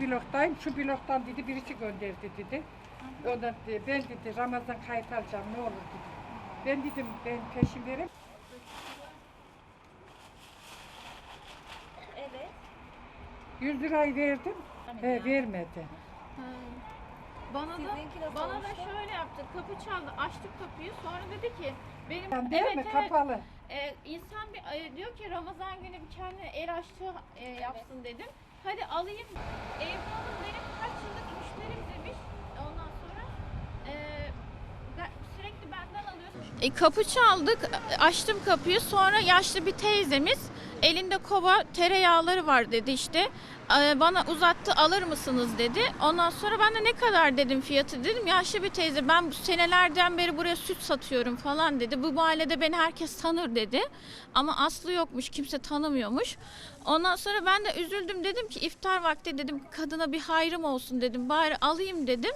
Yan bloktayım. Şu bloktan dedi birisi gönderdi dedi. Ondan dedi, ben dedi Ramazan kayıt alacağım ne olur dedi. Ben dedim ben peşin vereyim. Evet. 100 lirayı verdim. He, vermedi. Bana da Sizinki nasıl bana da olmuştu? şöyle yaptı. Kapı çaldı. Açtık kapıyı. Sonra dedi ki benim Yani değil evet mi? evet. Kapalı. Ee, insan bir e, diyor ki Ramazan günü bir kendine el açtığı e, yapsın dedim. Hadi alayım. Ebru Hanım benim kaç yıllık müşterim demiş. Ondan sonra e, ben- sürekli benden alıyorsun. E, kapı çaldık. Açtım kapıyı. Sonra yaşlı bir teyzemiz elinde kova tereyağları var dedi işte. E, bana uzattı alır mısınız dedi. Ondan sonra ben de ne kadar dedim fiyatı dedim. Yaşlı bir teyze ben senelerden beri buraya süt satıyorum falan dedi. Bu mahallede beni herkes tanır dedi. Ama aslı yokmuş kimse tanımıyormuş. Ondan sonra ben de üzüldüm dedim ki iftar vakti dedim kadına bir hayrım olsun dedim. Bari alayım dedim.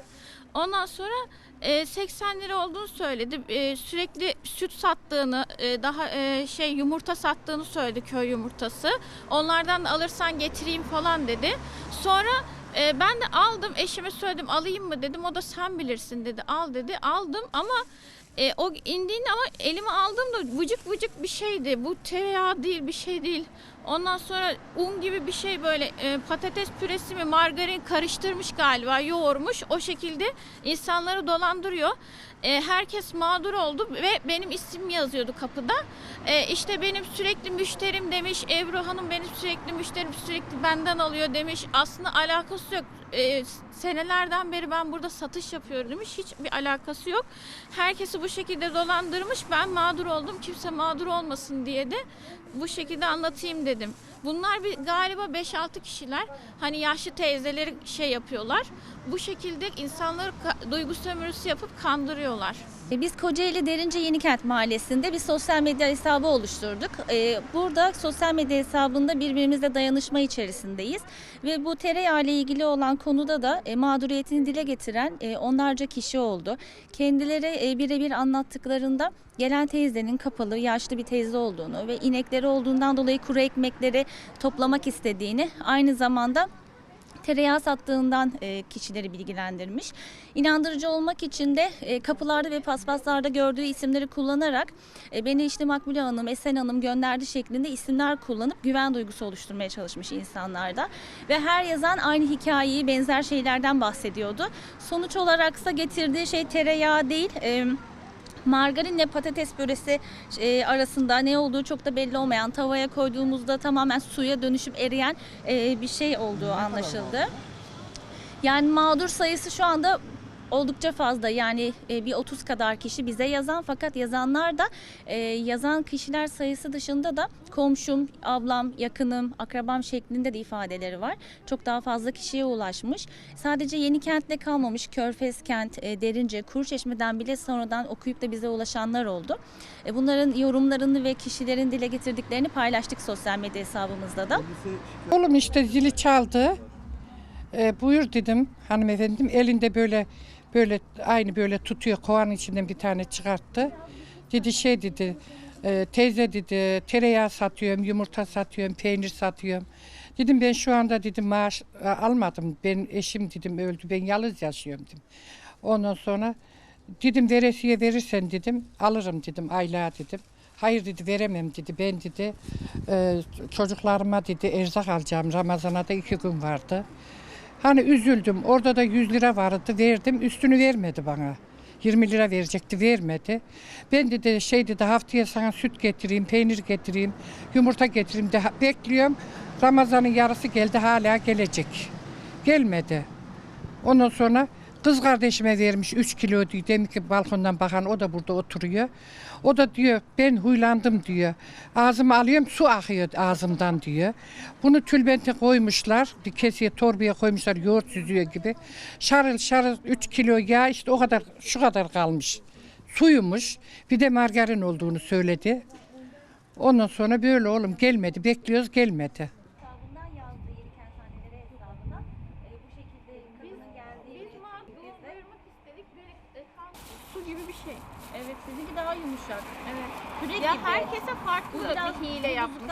Ondan sonra e, 80 lira olduğunu söyledi. E, sürekli süt sattığını, e, daha e, şey yumurta sattığını söyledi köy yumurtası. Onlardan da alırsan getireyim falan dedi. Sonra e, ben de aldım eşime söyledim alayım mı dedim. O da sen bilirsin dedi. Al dedi. Aldım ama e, o indiğinde ama elime aldığımda vıcık vıcık bir şeydi. Bu tereyağı değil bir şey değil. Ondan sonra un gibi bir şey böyle e, patates püresi mi margarin karıştırmış galiba yoğurmuş. O şekilde insanları dolandırıyor. E, herkes mağdur oldu ve benim isim yazıyordu kapıda. E, işte benim sürekli müşterim demiş. Ebru Hanım benim sürekli müşterim sürekli benden alıyor demiş. Aslında alakası yok. E, senelerden beri ben burada satış yapıyorum demiş. Hiçbir alakası yok. Herkesi bu şekilde dolandırmış. Ben mağdur oldum. Kimse mağdur olmasın diye de bu şekilde anlatayım dedim. Bunlar bir galiba 5-6 kişiler. Hani yaşlı teyzeleri şey yapıyorlar. Bu şekilde insanları duygu sömürüsü yapıp kandırıyorlar. E, Biz Kocaeli Derince Yenikent Mahallesi'nde bir sosyal medya hesabı oluşturduk. E, Burada sosyal medya hesabında birbirimizle dayanışma içerisindeyiz. Ve bu tereyağı ile ilgili olan konuda da e, mağduriyetini dile getiren onlarca kişi oldu. Kendileri birebir anlattıklarında gelen teyzenin kapalı, yaşlı bir teyze olduğunu ve inekleri olduğundan dolayı kuru ekmekleri toplamak istediğini, aynı zamanda tereyağı sattığından e, kişileri bilgilendirmiş. İnandırıcı olmak için de e, kapılarda ve paspaslarda gördüğü isimleri kullanarak e, beni işte Makbule Hanım, Esen Hanım gönderdi şeklinde isimler kullanıp güven duygusu oluşturmaya çalışmış insanlarda. Ve her yazan aynı hikayeyi benzer şeylerden bahsediyordu. Sonuç olaraksa getirdiği şey tereyağı değil... E, Margarinle patates püresi e, arasında ne olduğu çok da belli olmayan tavaya koyduğumuzda tamamen suya dönüşüp eriyen e, bir şey olduğu anlaşıldı. Yani mağdur sayısı şu anda oldukça fazla. Yani e, bir 30 kadar kişi bize yazan fakat yazanlar da e, yazan kişiler sayısı dışında da komşum, ablam, yakınım, akrabam şeklinde de ifadeleri var. Çok daha fazla kişiye ulaşmış. Sadece yeni kentte kalmamış. Körfez kent, e, Derince, Kuruçeşme'den bile sonradan okuyup da bize ulaşanlar oldu. E, bunların yorumlarını ve kişilerin dile getirdiklerini paylaştık sosyal medya hesabımızda da. Oğlum işte zili çaldı. Ee, buyur dedim hanımefendim. Elinde böyle böyle aynı böyle tutuyor kovanın içinden bir tane çıkarttı. Dedi şey dedi e, teyze dedi tereyağı satıyorum, yumurta satıyorum, peynir satıyorum. Dedim ben şu anda dedim maaş e, almadım. Ben eşim dedim öldü. Ben yalnız yaşıyorum dedim. Ondan sonra dedim veresiye verirsen dedim alırım dedim aylığa dedim. Hayır dedi veremem dedi. Ben dedi e, çocuklarıma dedi erzak alacağım. Ramazana da iki gün vardı. Hani üzüldüm. Orada da 100 lira vardı verdim. Üstünü vermedi bana. 20 lira verecekti vermedi. Ben dedi şey dedi haftaya sana süt getireyim, peynir getireyim, yumurta getireyim de bekliyorum. Ramazan'ın yarısı geldi hala gelecek. Gelmedi. Ondan sonra kız kardeşime vermiş 3 kilo diyor. Demek ki balkondan bakan o da burada oturuyor. O da diyor ben huylandım diyor. Ağzıma alıyorum su akıyor ağzımdan diyor. Bunu tülbente koymuşlar. Bir kesiye torbaya koymuşlar yoğurt süzüyor gibi. Şarıl şarıl 3 kilo yağ işte o kadar şu kadar kalmış. Suyumuş. Bir de margarin olduğunu söyledi. Ondan sonra böyle oğlum gelmedi. Bekliyoruz gelmedi. Gibi bir şey. Evet sizinki daha yumuşak. Evet. Kürek Ya gibi. herkese farklı Bu biraz bir hile yapmış.